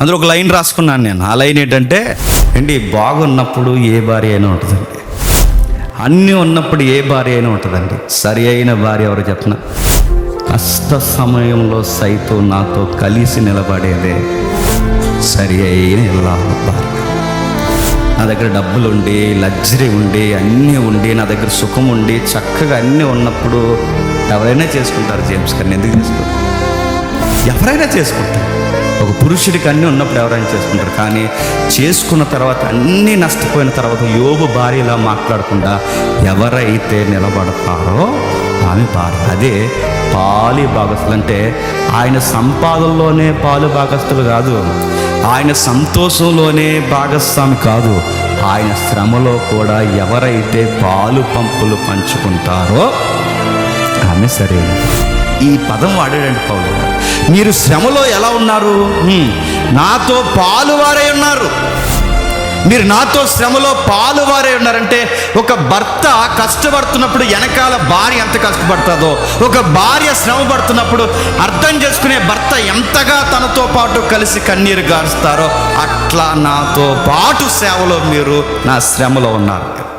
అందులో ఒక లైన్ రాసుకున్నాను నేను. ఆ లైన్ ఏంటంటే ఏంటి బాగున్నప్పుడు ఏ భార్య అయినా ఉంటుందండి. అన్నీ ఉన్నప్పుడు ఏ భార్య అయినా ఉంటుందండి. సరి అయిన భార్య ఎవరు చెప్పిన? కష్ట సమయంలో సైతం నాతో కలిసి నిలబడేదే సరి అయిన భార్య. నా దగ్గర డబ్బులు ఉండి లగ్జరీ ఉండి అన్నీ ఉండి నా దగ్గర సుఖం ఉండి చక్కగా అన్నీ ఉన్నప్పుడు ఎవరైనా చేసుకుంటారు జేమ్స్ కానీ ఎందుకు చేసుకుంటారు ఎవరైనా చేసుకుంటారు. ఒక పురుషుడికి అన్నీ ఉన్నప్పుడు ఎవరైనా చేసుకుంటారు. కానీ చేసుకున్న తర్వాత అన్నీ నష్టపోయిన తర్వాత యోగు భార్యలా మాట్లాడకుండా ఎవరైతే నిలబడతారో ఆమె భార్య. అదే పాలి భాగస్తులు అంటే ఆయన సంపాదనలోనే పాలు భాగస్తులు కాదు. ఆయన సంతోషంలోనే భాగస్వామి కాదు. ఆయన శ్రమలో కూడా ఎవరైతే పాలు పంపులు పంచుకుంటారో ఆమె సరైనది. ఈ పదం వాడాడండి పౌలు. మీరు శ్రమలో ఎలా ఉన్నారు? నాతో పాలువారై ఉన్నారు. మీరు నాతో శ్రమలో పాలువారే ఉన్నారంటే ఒక భర్త కష్టపడుతున్నప్పుడు వెనకాల భార్య ఎంత కష్టపడుతుందో ఒక భార్య శ్రమ పడుతున్నప్పుడు అర్థం చేసుకునే భర్త ఎంతగా తనతో పాటు కలిసి కన్నీరు గారుస్తారో అట్లా నాతో పాటు సేవలో మీరు నా శ్రమలో ఉన్నారు.